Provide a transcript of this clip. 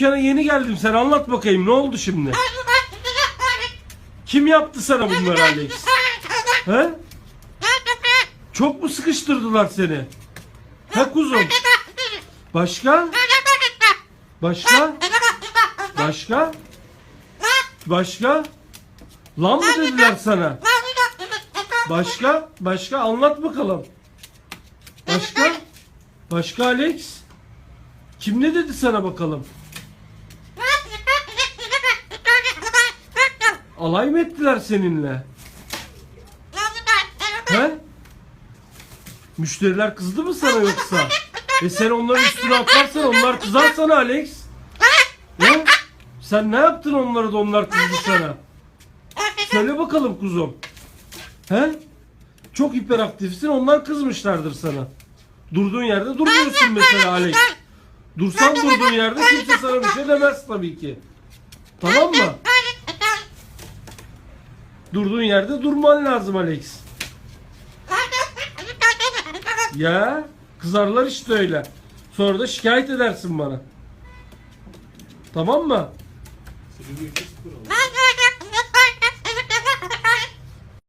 Dükkana yeni geldim sen anlat bakayım ne oldu şimdi? Kim yaptı sana bunları Alex? He? Çok mu sıkıştırdılar seni? Ha kuzum? Başka? Başka? Başka? Başka? Lan mı dediler sana? Başka? Başka? Anlat bakalım. Başka? Başka Alex? Kim ne dedi sana bakalım? Alay mı ettiler seninle? He? Müşteriler kızdı mı sana yoksa? E sen onların üstüne atlarsan onlar kızar sana Alex. He? Sen ne yaptın onlara da onlar kızdı sana? Söyle bakalım kuzum. He? Çok hiperaktifsin onlar kızmışlardır sana. Durduğun yerde durmuyorsun mesela Alex. Dursan durduğun yerde kimse sana bir şey demez tabii ki. Tamam mı? Durduğun yerde durman lazım Alex. Ya kızarlar işte öyle. Sonra da şikayet edersin bana. Tamam mı? Senin bir kız kuralı.